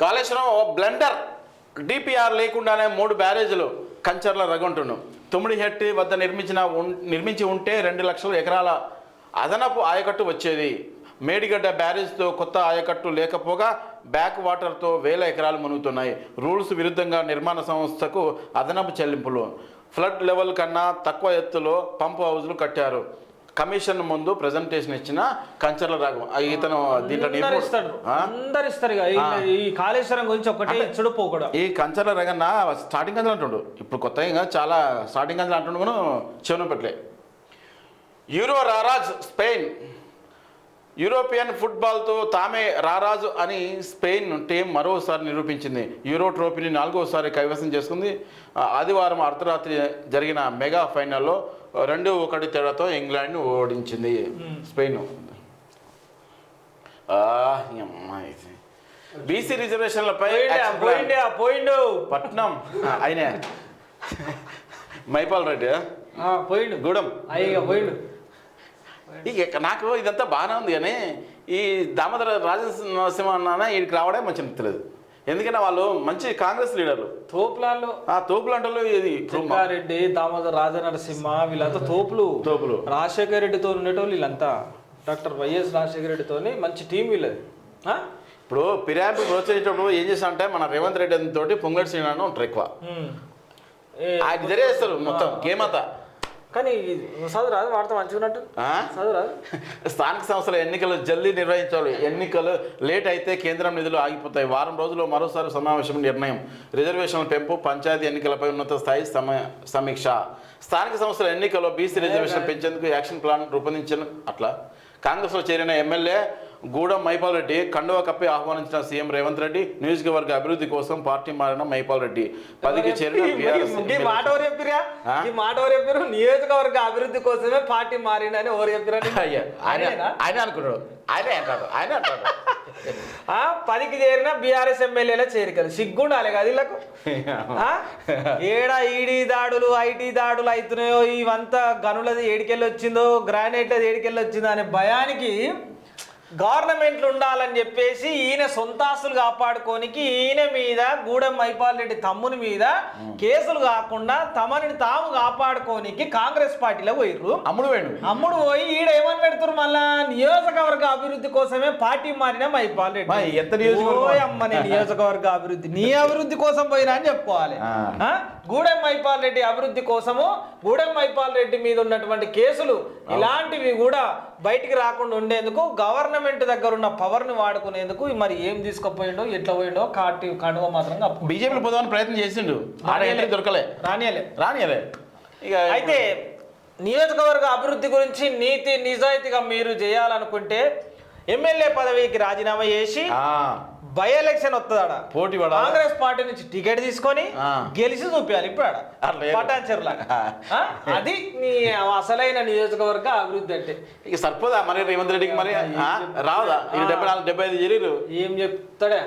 కాళేశ్వరం ఓ blender. DPR లేకుండానే మూడు బ్యారేజీలు కంచర్ల రగొంటును. తుమ్మిడిహెట్టి వద్ద నిర్మించిన నిర్మించి ఉంటే రెండు లక్షల ఎకరాల అదనపు ఆయకట్టు వచ్చేది. మేడిగడ్డ బ్యారేజ్తో కొత్త ఆయకట్టు లేకపోగా బ్యాక్ వాటర్తో వేల ఎకరాలు మునుగుతున్నాయి. రూల్స్ విరుద్ధంగా నిర్మాణ సంస్థకు అదనపు చెల్లింపులు. ఫ్లడ్ లెవెల్ కన్నా తక్కువ ఎత్తులో పంప్ హౌజ్లు కట్టారు. కమిషన్ ముందు ప్రజెంటేషన్ ఇచ్చిన కంచర్ల రాగం ఆ ఇతను దీంట్లో అందరు. ఇస్తారు. ఈ- కాళేశ్వరం గురించి ఒకటి ఇచ్చుడు పోకూడదు ఈ కంచర్ల రగన్న స్టార్టింగ్ కంచెలు అంటుండు. ఇప్పుడు కొత్తగా చాలా స్టార్టింగ్ కంచెలు అంటుండు మనం చెవున పెట్టలే. యూరో రారాజ్ స్పెయిన్. యూరోపియన్ ఫుట్బాల్తో తామే రారాజు అని స్పెయిన్ టీం మరోసారి నిరూపించింది. యూరో ట్రోఫీని నాలుగోసారి కైవసం చేసుకుంది. ఆదివారం అర్ధరాత్రి జరిగిన మెగా ఫైనల్లో రెండు ఒకటి తేడాతో ఇంగ్లాండ్ను ఓడించింది స్పెయిన్. బీసీ రిజర్వేషన్లపై పోయిండా పట్నం. అయినా మైపాల్ రెడ్డి పోయిండు. గూడెం. అయ్యా పోయిండు. ఇక నాకు ఇదంతా బాగానే ఉంది కానీ ఈ దామోదర రాజనరసింహ అన్న వీడికి రావడే మంచి నచ్చలేదు. ఎందుకంటే వాళ్ళు మంచి కాంగ్రెస్ లీడర్లు. తోపులాల్లో. ఆ తోపులు ఇది. చెంగారెడ్డి దామోదర్ రాజనరసింహ వీళ్ళంతా తోపులు. తోపులు. రాజశేఖర రెడ్డితో ఉండేటోళ్ళు వీళ్ళంతా. డాక్టర్ వైఎస్ రాజశేఖర రెడ్డితోని మంచి టీం వీళ్ళది? ఇప్పుడు ఫిర్యాదు ప్రోత్సహించేటప్పుడు ఏం చేస్తా అంటే మన రేవంత్ రెడ్డి తోటి పొంగడి శ్రీనారాయణ ఉంటారు ఎక్కువ. ఆయన జరిగేస్తారు మొత్తం గేమ్ అంతా కానీ చదువు రాదు వాడితే మంచిగా ఉన్నట్టు. ఆ? చదువు రాదు. స్థానిక సంస్థల ఎన్నికలు జల్దీ నిర్వహించాలి. ఎన్నికలు లేట్ అయితే కేంద్రం నిధులు ఆగిపోతాయి. వారం రోజుల్లో మరోసారి సమావేశం నిర్ణయం. రిజర్వేషన్ల పెంపు పంచాయతీ ఎన్నికలపై ఉన్నత స్థాయి సమ సమీక్ష. స్థానిక సంస్థల ఎన్నికల్లో బీసీ రిజర్వేషన్ పెంచేందుకు యాక్షన్ ప్లాన్ రూపొందించిన అట్లా. కాంగ్రెస్లో చేరిన ఎమ్మెల్యే గూడెం మైపాల్ రెడ్డి కండువా కప్పి ఆహ్వానించిన సీఎం రేవంత్ రెడ్డి నియోజకవర్గ అభివృద్ధి కోసం పార్టీ మారిన మైపాల్ రెడ్డి. పదికి చేరిన చెప్పిరా చెప్పారు నియోజకవర్గ అభివృద్ధి కోసమే పార్టీ మారిందని ఎవరు చెప్పిరా నీకు? అయ్యా ఆయన అనుకున్నాడు ఆయనే అంటాడు. ఆయన అంటాడు. పదికి చేరిన బీఆర్ఎస్ ఎమ్మెల్యేల చేరికలు. సిగ్గుండాలి కదా వీళ్ళకు? ఏడ ఈడీ దాడులు ఐటీ దాడులు అవుతున్నాయో ఇవంతా గనులది ఏడికెళ్ళి వచ్చిందో గ్రానైట్ అది ఏడికెళ్ళి వచ్చిందో అనే భయానికి గవర్నమెంట్లు ఉండాలని చెప్పేసి ఈయన సొంతాస్తులు కాపాడుకోనికి ఈయన మీద గూడెం మైపాల్ రెడ్డి తమ్ముని మీద కేసులు కాకుండా తమని తాము కాపాడుకోనికి కాంగ్రెస్ పార్టీలో పోయిర్రు. అమ్ముడు వేణు అమ్ముడు పోయి ఈడ ఏమని పెడుతురు మళ్ళా? నియోజకవర్గ అభివృద్ధి కోసమే పార్టీ మారిన మైపాల్ రెడ్డి. ఎంత నియోజకవర్గం? ఓయ్ అమ్మ నీ నియోజకవర్గ అభివృద్ధి. నీ అభివృద్ధి కోసం పోయినా అని చెప్పుకోవాలి? గూడెం మైపాల్ రెడ్డి అభివృద్ధి కోసము గూడెం మైపాల్ రెడ్డి మీద ఉన్నటువంటి కేసులు ఇలాంటివి కూడా బయటికి రాకుండా ఉండేందుకు గవర్నమెంట్ దగ్గర ఉన్న పవర్ని వాడుకునేందుకు మరి ఏం తీసుకుపోయిండో ఎట్లా పోయిండో కాటి కండువ మాత్రం బీజేపీలో పోదామని ప్రయత్నం చేసిండు. దొరకలే. రానియలే. రానియలే. ఇక అయితే నియోజకవర్గ అభివృద్ధి గురించి నీతి నిజాయితీగా మీరు చేయాలనుకుంటే ఎమ్మెల్యే పదవికి రాజీనామా చేసి బై ఎలక్షన్ వస్తుందాడ పోటీ కాంగ్రెస్ పార్టీ నుంచి టికెట్ తీసుకొని. గెలిచి చూపించాలి ఇప్పుడు ఆడ? అది నీ అసలైన నియోజకవర్గ అభివృద్ధి అంటే. ఇక సరిపోదా మరి రేవంత్ రెడ్డికి మరి ఇక డెబ్బై నాలుగు డెబ్బై ఐదు జరిగారు ఏం చెప్తాడే?